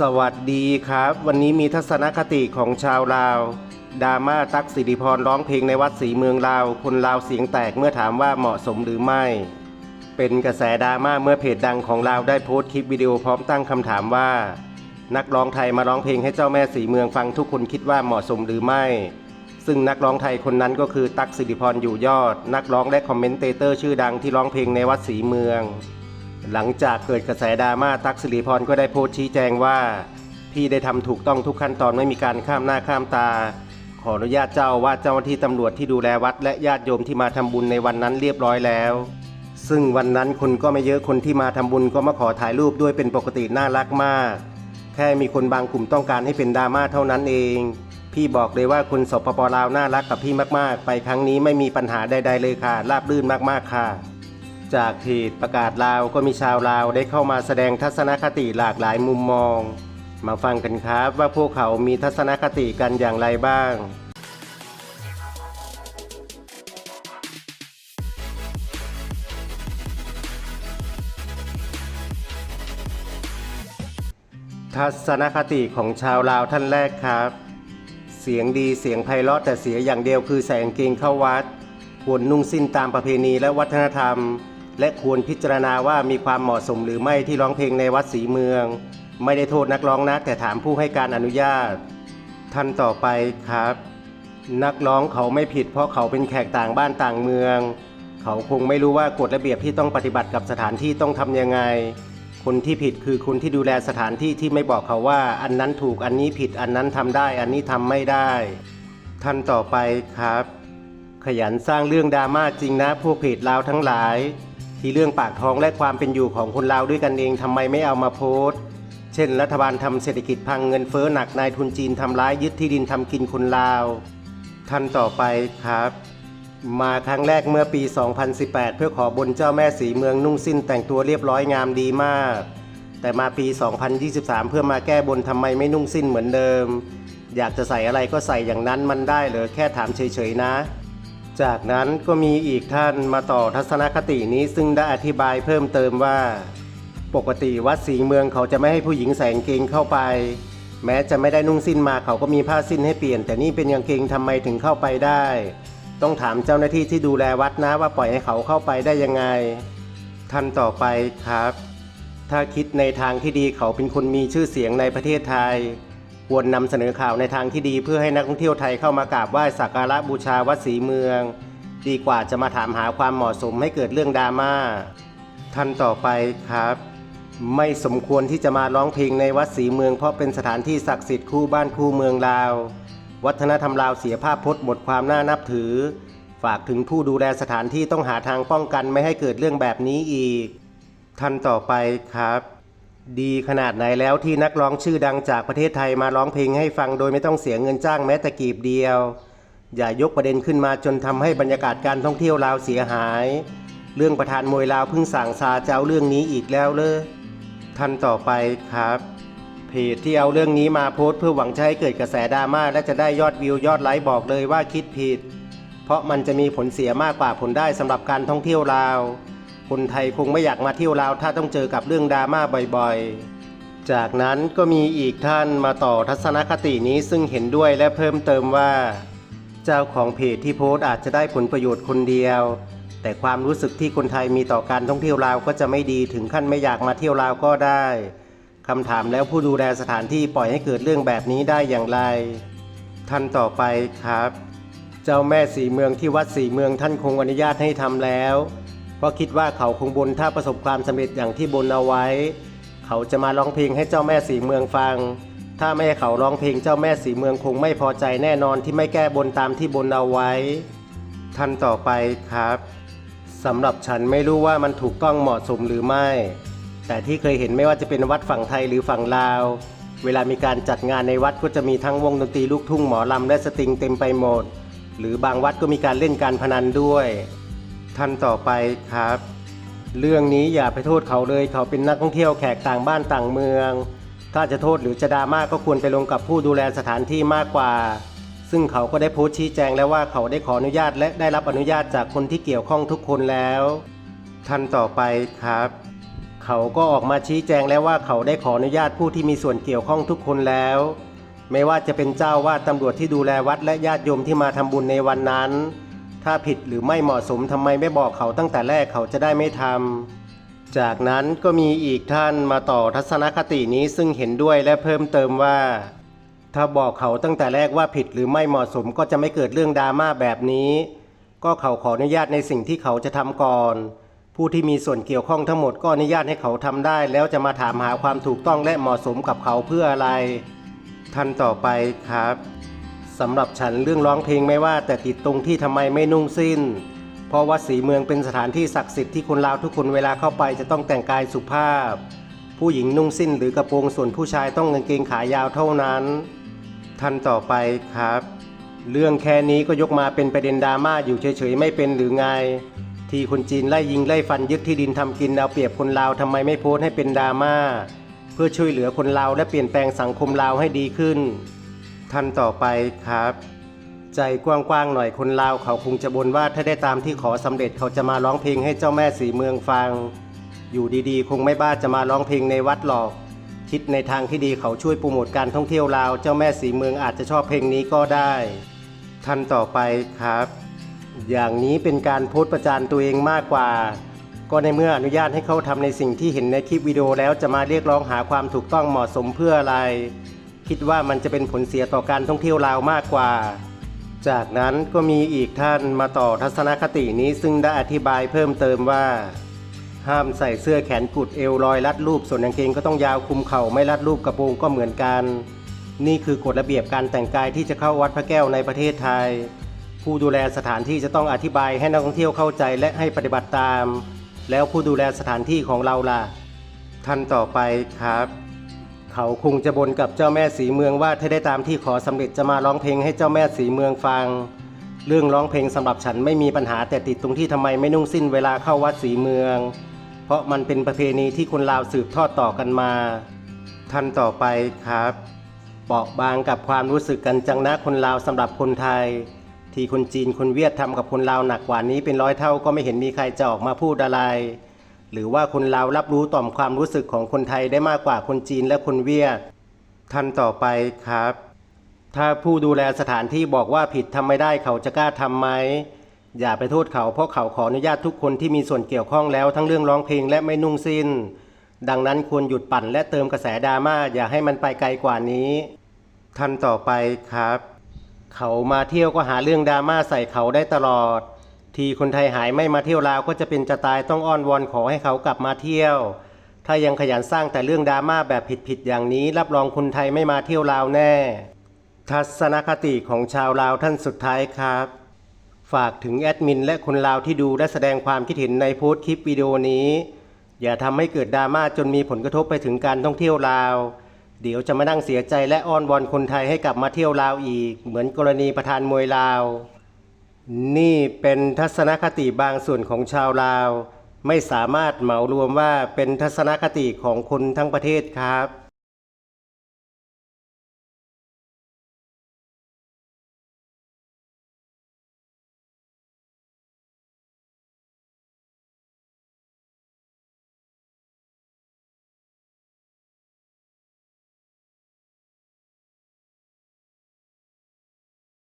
สวัสดีครับ วันนี้มีทัศนคติของชาวลาวดราม่าตักสิริพรร้องเพลงในวัดศรีเมืองลาว คนลาวเสียงแตกเมื่อถามว่าเหมาะสมหรือไม่ เป็นกระแสดราม่าเมื่อเพจดังของลาวได้โพสต์คลิปวิดีโอพร้อมตั้งคำถามว่า นักร้องไทยมาร้องเพลงให้เจ้าแม่สีเมืองฟังทุกคนคิดว่าเหมาะสมหรือไม่ ซึ่งนักร้องไทยคนนั้นก็คือตั๊กสิริพรอยู่ยอด นักร้องและคอมเมนเตเตอร์ชื่อดังที่ร้องเพลงในวัดศรีเมือง หลังจากเกิดกระแสดราม่าตักสิริพรก็ได้โพสต์ชี้แจงว่า พี่ได้ทำถูกต้องทุกขั้นตอนไม่มีการข้ามหน้าข้ามตา ขออนุญาตเจ้าว่าเจ้าหน้าที่ตำรวจที่ดูแลวัดและญาติโยมที่มาทำบุญในวันนั้นเรียบร้อยแล้ว ซึ่งวันนั้นคนก็ไม่เยอะคนที่มาทำบุญก็มาขอถ่ายรูปด้วยเป็นปกติน่ารักมาก แค่มีคนบางกลุ่มต้องการให้เป็นดราม่าเท่านั้นเอง พี่บอกเลยว่าคนสปปลาวน่ารักกับพี่มากๆ ไปครั้งนี้ไม่มีปัญหาใดๆเลยค่ะราบรื่นมากๆค่ะ จากเพจประกาศลาวก็มีชาวลาวได้เข้ามาแสดงทัศนคติหลากหลายมุมมอง มาฟังกันครับว่าพวกเขามีทัศนคติกันอย่างไรบ้าง ทัศนคติของชาวลาวท่านแรกครับ เสียงดีเสียงไพเราะแต่เสียอย่างเดียวคือใส่กางเกงเข้าวัดควรนุ่งสิ้นตามประเพณีและวัฒนธรรม และควรพิจารณาว่ามีความเหมาะสมหรือไม่ที่ร้องเพลงในวัดศรีเมือง ไม่ได้โทษนักร้องนะแต่ถามผู้ให้การอนุญาต ท่านต่อไปครับ นักร้องเขาไม่ผิด เพราะเขาเป็นแขกต่างบ้านต่างเมือง เขาคงไม่รู้ว่ากฎระเบียบที่ต้องปฏิบัติกับสถานที่ต้องทำยังไง คนที่ผิดคือคนที่ดูแลสถานที่ที่ไม่บอกเขาว่า อันนั้นถูกอันนี้ผิดอันนั้นทำได้ อันนี้ทำไม่ได้ ท่านต่อไปครับ ขยันสร้างเรื่องดราม่าจริงนะพวกเพจลาวทั้งหลาย ที่เรื่องปากท้องและความเป็นอยู่ของคนลาวด้วยกันเองทำไมไม่เอามาโพสต์ เช่น รัฐบาลทำเศรษฐกิจพังเงินเฟ้อหนักนายทุนจีนทำร้ายยึดที่ดินทำกินคนลาวท่านต่อไปครับ มาครั้งแรกเมื่อปี 2018 เพื่อขอบนเจ้าแม่สีเมืองนุ่งสิ้นแต่งตัวเรียบร้อยงามดีมาก แต่มาปี 2023 เพื่อมาแก้บนทำไมไม่นุ่งสิ้นเหมือนเดิม อยากจะใส่อะไรก็ใส่อย่างนั้นมันได้เหรอแค่ถามเฉยๆนะ จากนั้นก็มีอีกท่านมาต่อทัศนคตินี้ซึ่งได้อธิบายเพิ่มเติมว่า ปกติวัดศรีเมืองเขาจะไม่ให้ผู้หญิงใส่กางเกงเข้าไป แม้จะไม่ได้นุ่งสิ้นมาเขาก็มีผ้าสิ้นให้เปลี่ยน แต่นี่เป็นกางเกงทำไมถึงเข้าไปได้ ต้องถามเจ้าหน้าที่ที่ดูแลวัดนะว่าปล่อยให้เขาเข้าไปได้ยังไง ท่านต่อไปครับ ถ้าคิดในทางที่ดีเขาเป็นคนมีชื่อเสียงในประเทศไทย ควรนำเสนอข่าวในทางที่ดีเพื่อให้นักท่องเที่ยวไทยเข้ามากราบไหว้สักการะบูชาวัดศรีเมือง ดีกว่าจะมาถามหาความเหมาะสมให้เกิดเรื่องดราม่าท่านต่อไปครับ ไม่สมควรที่จะมาร้องเพลงในวัดศรีเมือง เพราะเป็นสถานที่ศักดิ์สิทธิ์คู่บ้านคู่เมืองลาว วัฒนธรรมลาวเสียภาพพจน์หมดความน่านับถือ ฝากถึงผู้ดูแลสถานที่ต้องหาทางป้องกันไม่ให้เกิดเรื่องแบบนี้อีกท่านต่อไปครับ ดีขนาดไหนแล้วที่นักร้องชื่อดังจากประเทศไทยมาร้องเพลงให้ฟังโดยไม่ต้องเสียเงินจ้างแม้แต่กีบเดียว อย่ายกประเด็นขึ้นมาจนทำให้บรรยากาศการท่องเที่ยวลาวเสียหาย เรื่องประธานมวยลาวเพิ่งสั่งซาจะเอาเรื่องนี้อีกแล้วเลยท่านต่อไปครับเพจที่เอาเรื่องนี้มาโพสต์เพื่อหวังจะให้เกิดกระแสดราม่าและจะได้ยอดวิวยอดไลค์บอกเลยว่าคิดผิด เพราะมันจะมีผลเสียมากกว่าผลได้สำหรับการท่องเที่ยวลาว คนไทยคงไม่อยากมาเที่ยวลาวถ้าต้องเจอกับเรื่องดราม่าบ่อยๆ จากนั้นก็มีอีกท่านมาต่อทัศนคตินี้ซึ่งเห็นด้วยและเพิ่มเติมว่า เจ้าของเพจที่โพสต์อาจจะได้ผลประโยชน์คนเดียว แต่ความรู้สึกที่คนไทยมีต่อการท่องเที่ยวลาวก็จะไม่ดีถึงขั้นไม่อยากมาเที่ยวลาวก็ได้คำถามแล้วผู้ดูแลสถานที่ปล่อยให้เกิดเรื่องแบบนี้ได้อย่างไร ท่านต่อไปครับ เจ้าแม่สีเมืองที่วัดสีเมืองท่านคงอนุญาตให้ทำแล้ว เพราะคิดว่าเขาคงบนถ้าประสบความสำเร็จอย่างที่บนเอาไว้ เขาจะมาร้องเพลงให้เจ้าแม่สีเมืองฟัง ถ้าไม่เขาร้องเพลงเจ้าแม่สีเมืองคงไม่พอใจแน่นอนที่ไม่แก้บนตามที่บนเอาไว้ ท่านต่อไปครับสำหรับฉันไม่รู้ว่ามันถูกต้องเหมาะสมหรือไม่ แต่ที่เคยเห็นไม่ว่าจะเป็นวัดฝั่งไทยหรือฝั่งลาว เวลามีการจัดงานในวัดก็จะมีทั้งวงดนตรีลูกทุ่งหมอลำและสตริงเต็มไปหมด หรือบางวัดก็มีการเล่นการพนันด้วย ท่านต่อไปครับ เรื่องนี้อย่าไปโทษเขาเลย เขาเป็นนักท่องเที่ยวแขกต่างบ้านต่างเมือง ถ้าจะโทษหรือจะดราม่าก็ควรไปลงกับผู้ดูแลสถานที่มากกว่า ซึ่งเขาก็ได้โพสต์ชี้แจงแล้วว่าเขาได้ขออนุญาตและได้รับอนุญาตจากคนที่เกี่ยวข้องทุกคนแล้ว ท่านต่อไปครับ เขาก็ออกมาชี้แจงแล้วว่าเขาได้ขออนุญาตผู้ที่มีส่วนเกี่ยวข้องทุกคนแล้ว ไม่ว่าจะเป็นเจ้าวาดตำรวจที่ดูแลวัดและญาติโยมที่มาทำบุญในวันนั้น ถ้าผิดหรือไม่เหมาะสมทำไมไม่บอกเขาตั้งแต่แรกเขาจะได้ไม่ทำ จากนั้นก็มีอีกท่านมาต่อทัศนคตินี้ซึ่งเห็นด้วยและเพิ่มเติมว่า ถ้าบอกเขาตั้งแต่แรกว่าผิดหรือไม่เหมาะสมก็จะไม่เกิดเรื่องดราม่าแบบนี้ ก็เขาขออนุญาตในสิ่งที่เขาจะทำก่อน ผู้ที่มีส่วนเกี่ยวข้องทั้งหมดก็อนุญาตให้เขาทำได้ แล้วจะมาถามหาความถูกต้องและเหมาะสมกับเขาเพื่ออะไร ท่านต่อไปครับ สำหรับฉันเรื่องร้องเพลงไม่ว่า แต่ติดตรงที่ทำไมไม่นุ่งสิ้น เพราะวัดศรีเมืองเป็นสถานที่ศักดิ์สิทธิ์ที่คนลาวทุกคนเวลาเข้าไปจะต้องแต่งกายสุภาพ ผู้หญิงนุ่งสิ้นหรือกระโปรงส่วนผู้ชายต้องกางเกงขายาวเท่านั้นท่านต่อไปครับ เรื่องแค่นี้ก็ยกมาเป็นประเด็นดราม่าอยู่เฉยๆไม่เป็นหรือไง ที่คนจีนไล่ยิงไล่ฟันยึดที่ดินทำกินเอาเปรียบคนลาวทำไมไม่โพสต์ให้เป็นดราม่าเพื่อช่วยเหลือคนลาวและเปลี่ยนแปลงสังคมลาวให้ดีขึ้น ท่านต่อไปครับ ใจกว้างๆหน่อยคนลาวเขาคงจะบนว่าถ้าได้ตามที่ขอสำเร็จเขาจะมาร้องเพลงให้เจ้าแม่สีเมืองฟัง อยู่ดีๆ คงไม่บ้าจะมาร้องเพลงในวัดหรอก คิดในทางที่ดีเขาช่วยโปรโมทการท่องเที่ยวลาว เจ้าแม่สีเมืองอาจจะชอบเพลงนี้ก็ได้ ท่านต่อไปครับ อย่างนี้เป็นการโพสต์ประจานตัวเองมากกว่าก็ในเมื่ออนุญาตให้เขาทำในสิ่งที่เห็นในคลิปวิดีโอแล้วจะมาเรียกร้องหาความถูกต้องเหมาะสมเพื่ออะไร คิดว่ามันจะเป็นผลเสียต่อการท่องเที่ยวลาวมากกว่า จากนั้นก็มีอีกท่านมาต่อทัศนคตินี้ซึ่งได้อธิบายเพิ่มเติมว่า ห้ามใส่เสื้อแขนกุดเอวลอยรัดรูปส่วนกางเกงก็ต้องยาวคุมเข่าไม่รัดรูปกระโปรงก็เหมือนกัน นี่คือกฎระเบียบการแต่งกายที่จะเข้าวัดพระแก้วในประเทศไทย ผู้ดูแลสถานที่จะต้องอธิบายให้นักท่องเที่ยวเข้าใจและให้ปฏิบัติตาม แล้วผู้ดูแลสถานที่ของเราล่ะท่านต่อไปครับ เขาคงจะบนกับเจ้าแม่สีเมืองว่าถ้าได้ตามที่ขอสำเร็จจะมาร้องเพลงให้เจ้าแม่สีเมืองฟัง เรื่องร้องเพลงสำหรับฉันไม่มีปัญหาแต่ติดตรงที่ทำไมไม่นุ่งสิ้นเวลาเข้าวัดสีเมือง เพราะมันเป็นประเพณีที่คนลาวสืบทอดต่อกันมาท่านต่อไปครับเปราะบางกับความรู้สึกกันจังนะคนลาวสำหรับคนไทย ที่คนจีนคนเวียดทำกับคนลาวหนักกว่านี้เป็นร้อยเท่าก็ไม่เห็นมีใครจะออกมาพูดอะไร หรือว่าคนลาวรับรู้ต่อมความรู้สึกของคนไทยได้มากกว่าคนจีนและคนเวียดท่านต่อไปครับ ถ้าผู้ดูแลสถานที่บอกว่าผิดทำไม่ได้เขาจะกล้าทำไหมอย่าไปโทษเขาเพราะเขาขออนุญาตทุกคนที่มีส่วนเกี่ยวข้องแล้วทั้งเรื่องร้องเพลงและไม่นุ่งสิ้น ดังนั้นควรหยุดปั่นและเติมกระแสดราม่าอย่าให้มันไปไกลกว่านี้ ท่านต่อไปครับ เขามาเที่ยวก็หาเรื่องดราม่าใส่เขาได้ตลอด ที่คนไทยหายไม่มาเที่ยวลาวก็จะเป็นจะตายต้องอ้อนวอนขอให้เขากลับมาเที่ยว ถ้ายังขยันสร้างแต่เรื่องดราม่าแบบผิดๆอย่างนี้ รับรองคนไทยไม่มาเที่ยวลาวแน่ ทัศนคติของชาวลาวท่านสุดท้ายครับ ฝากถึงแอดมินและคนลาวที่ดูและแสดงความคิดเห็นในโพสต์คลิปวิดีโอนี้ อย่าทำให้เกิดดราม่าจนมีผลกระทบไปถึงการท่องเที่ยวลาว เดี๋ยวจะมานั่งเสียใจและอ้อนวอนคนไทยให้กลับมาเที่ยวลาวอีก เหมือนกรณีประธานมวยลาว นี่เป็นทัศนคติบางส่วนของชาวลาว ไม่สามารถเหมารวมว่าเป็นทัศนคติของคนทั้งประเทศครับ